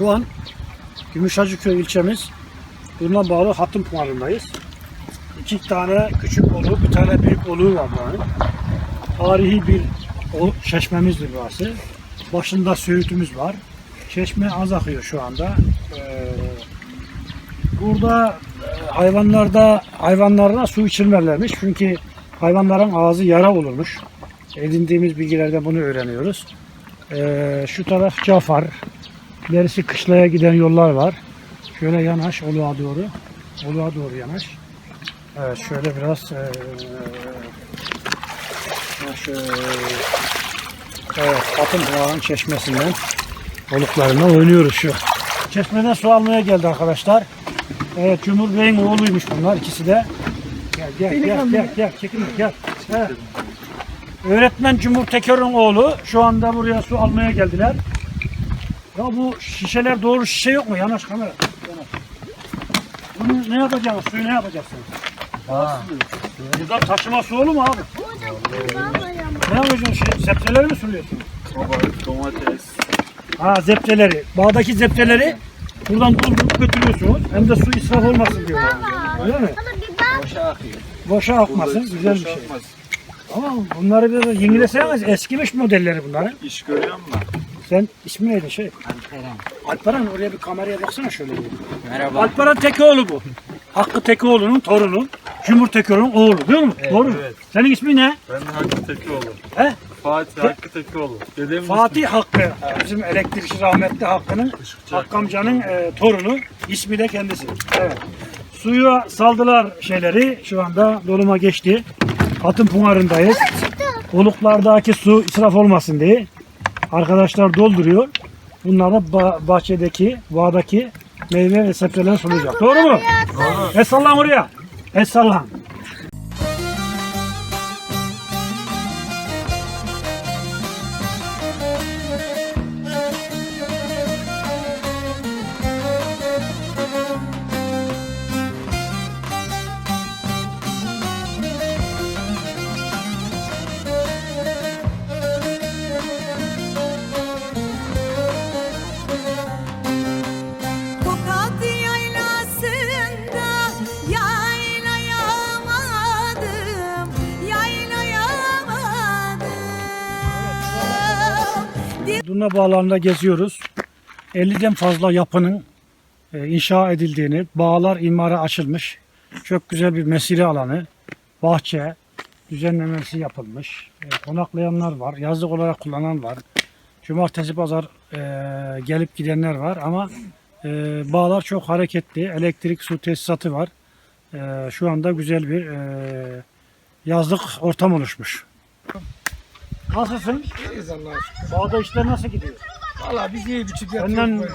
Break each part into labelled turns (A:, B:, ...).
A: Şu an Gümüşhacıköy ilçemiz Durna bağlı Hatun Pınarı'ndayız. İki tane küçük olu, bir tane büyük oluğu var buranın. Tarihi bir o çeşmemizdir burası. Başında söğütümüz var. Çeşme az akıyor şu anda. Ee, burada e, hayvanlarda hayvanlarına su içirmerlermiş. Çünkü hayvanların ağzı yara olurmuş. Edindiğimiz bilgilerden bunu öğreniyoruz. Ee, şu taraf Cafar. İlerisi kışlaya giden yollar var. Şöyle yanaş Oluğa doğru. Oluğa doğru yanaş. Evet şöyle biraz ha, şöyle, evet Atın Pınar'ın çeşmesinden oluklarına oynuyoruz şu. Çeşmeden su almaya geldi arkadaşlar. Evet Cumhur Bey'in oğluymuş bunlar ikisi de. Gel gel gel gel gel çekin gel. Evet. Öğretmen Cumhur Teker'in oğlu şu anda buraya su almaya geldiler. Ya bu şişeler doğru şişe yok mu? Yanaş kamera. Yanaş. Bunu ne yapacaksın? Suyu ne yapacaksın? Burada taşıma su olur mu abi? Ne yapacaksın? Şey, zepteleri mi suluyorsun?
B: Baba domates.
A: Ha zepteleri. Bağdaki zepteleri buradan doldurup götürüyorsunuz. Hem de su israf olmasın diyorlar. Öyle mi?
B: Boşa akıyor.
A: Boşa akmasın. Güzel bir şey. Ama bunları biraz yenileseniz eskimiş modelleri bunların.
B: İş görüyor musun?
A: Sen ismi neydi şey?
C: Alperen.
A: Alperen oraya bir kameraya baksana şöyle. bir.
C: Merhaba.
A: Alperen Tekeoğlu bu. Hakkı Tekeoğlu'nun torunu. Cumhur Tekeoğlu'nun oğlu değil mi? Doğru mu?
B: evet.
A: Senin ismin ne?
B: Ben de Hakkı Tekioğlu.
A: He?
B: Fatih Hakkı Tekioğlu. Dedemin
A: Fatih Hakkı. Bizim elektrikçi rahmetli Hakkı'nın, Hakkı amcanın e, torunu. İsmi de kendisi. Evet. Suya saldılar şeyleri. Şu anda doluma geçti. Atın Pınarı'ndayız. Oluklardaki su israf olmasın diye. Arkadaşlar dolduruyor. Bunlar da bahçedeki, bağdaki meyve ve sebzeler sulayacak. Doğru mu? Doğru. Sallan oraya. El sallan. Durna bağlarında geziyoruz. 50'den fazla yapının e, inşa edildiğini, bağlar imara açılmış. Çok güzel bir mesire alanı, bahçe, düzenlemesi yapılmış. E, konaklayanlar var, yazlık olarak kullanan var. Cumartesi pazar e, gelip gidenler var ama bağlar çok hareketli. Elektrik, su tesisatı var. Şu anda güzel bir yazlık ortam oluşmuş. Nasılsın?
D: İyiyiz Allah'a şükür.
A: Bağda işler nasıl gidiyor?
D: Valla biz iyi biçim
A: Senden
D: yapıyoruz.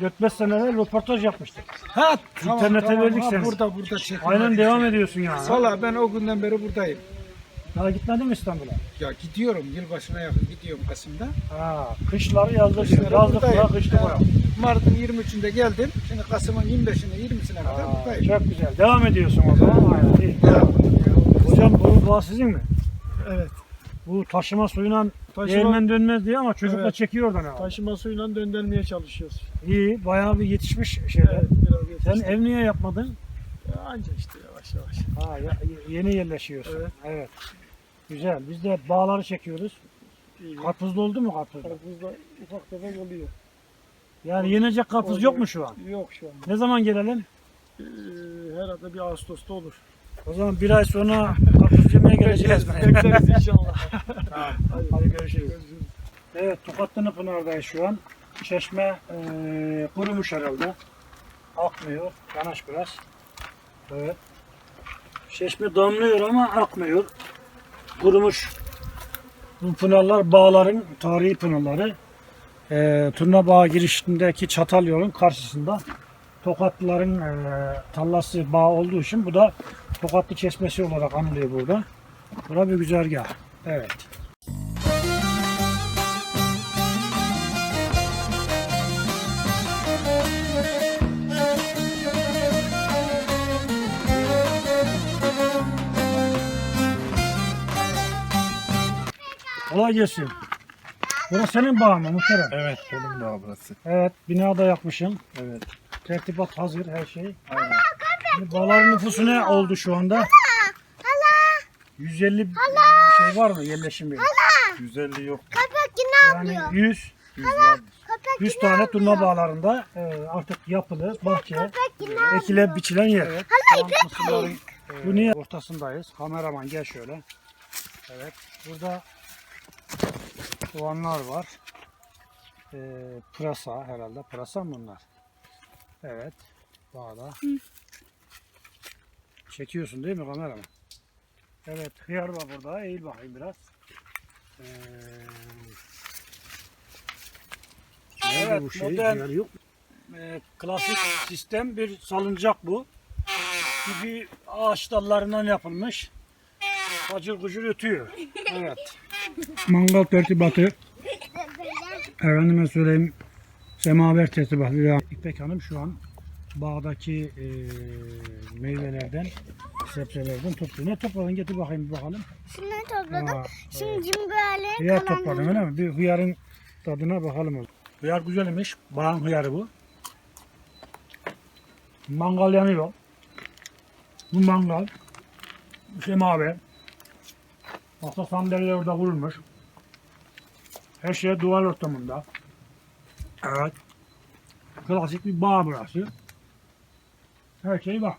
D: böyle.
A: 4-5 sene evvel röportaj yapmıştık.
D: Ha
A: internete verdik
D: ha,
A: seni.
D: Burada burada çekim.
A: Aynen devam ediyorsun yani.
D: Valla ben o günden beri buradayım.
A: Daha gitmedin mi İstanbul'a?
D: Ya gidiyorum yılbaşına yakın gidiyorum Kasım'da.
A: Ha, kışları yazlık,
D: Kışları buradayım.
A: kışlık
D: Ha,
A: bırak.
D: Mart'ın 23'ünde geldim. Şimdi Kasım'ın 25'ine 20'sine kadar
A: Ha,
D: buradayım.
A: Çok güzel. Devam ediyorsun o zaman. Aynen. iyi.
D: Ya,
A: Hocam bu bağ sizin mi?
D: Evet.
A: Bu taşıma suyuna
E: Taşıma-
A: değirmen dönmez diye ama çocuk da
E: Evet.
A: çekiyor oradan abi.
E: Taşıma suyuyla döndürmeye çalışıyoruz.
A: İyi, bayağı bir yetişmiş şeyler.
E: Evet, biraz
A: Sen
E: yetiştik.
A: ev niye yapmadın?
E: Ya Anca işte yavaş yavaş.
A: Ha, ya- yeni yerleşiyorsun.
E: Evet.
A: evet. Güzel. Biz de bağları çekiyoruz.
E: İyi.
A: Karpuzlu oldu mu karpuz?
E: Karpuzda ufak tefek oluyor.
A: Yani yenecek karpuz yok mu şu an?
E: Yok şu anda.
A: Ne zaman gelelim?
E: Ee, herhalde bir Ağustos'ta olur.
A: O zaman bir ay sonra karpuz yemeye geleceğiz.
E: Bekleriz inşallah.
A: Hadi, hadi görüşürüz. Evet Tokatlı Pınar'dayız şu an. Çeşme eee kurumuş herhalde. Akmıyor. Yanaş biraz. Evet. Çeşme damlıyor ama akmıyor. Kurumuş. Bu pınarlar bağların tarihi pınarları. Eee Turna Bağ girişindeki çatal yolun karşısında Tokatlıların eee tallası bağ olduğu için bu da Tokatlı Çeşmesi olarak anılıyor burada. Bura bir güzergah. Evet. Kolay gelsin. Burası senin bağın mı muhterem?
B: Evet benim de burası.
A: Evet, bina da yapmışım.
B: Evet.
A: Tertibat hazır, her şey.
B: Aynen.
A: Şimdi Bağların nüfusu ne oldu şu anda? 150 bir şey var mı yerleşim yeri?
B: 150 yok.
A: Yani 100,
B: 100 var.
A: 100 tane turna bağlarında e, artık yapılı bahçe, ekile biçilen yer. Evet. Mısırların, e, bu niye ortasındayız? Kameraman gel şöyle. Evet. Burada soğanlar var. E, pırasa herhalde. Pırasa mı bunlar? Evet. Bağda. Çekiyorsun değil mi kameraman? Evet. Hıyar var burada. Eğil bakayım biraz. Ee, Evet,
E: bu şey?
A: modern,
E: yok.
A: e, klasik sistem bir salıncak bu. Bir ağaç dallarından yapılmış. Gacır gucur ötüyor. Evet. Mangal tertibatı. Efendime söyleyeyim. Semaver. Ya, İpek Hanım şu an bağdaki e, meyvelerden, sebzelerden topluyor. Ne topladın? Getir bakayım bir bakalım.
C: Şunları topladım.
A: Aa,
C: Şimdi böyle
A: Hıyar topladın öyle mi? Bir hıyarın tadına bakalım. Hıyar güzelmiş. Bağın hıyarı bu. Mangal yanıyor. Bu mangal. Semaver. Masa sandalyeler orada kurulmuş. Her şey duvar ortamında. Evet. Klasik bir bağ burası. Her şey var.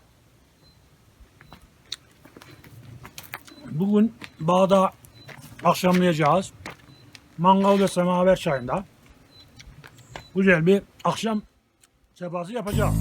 A: Bugün bağda akşamlayacağız. Mangal ve semaver çayında. Güzel bir akşam sefası yapacağım.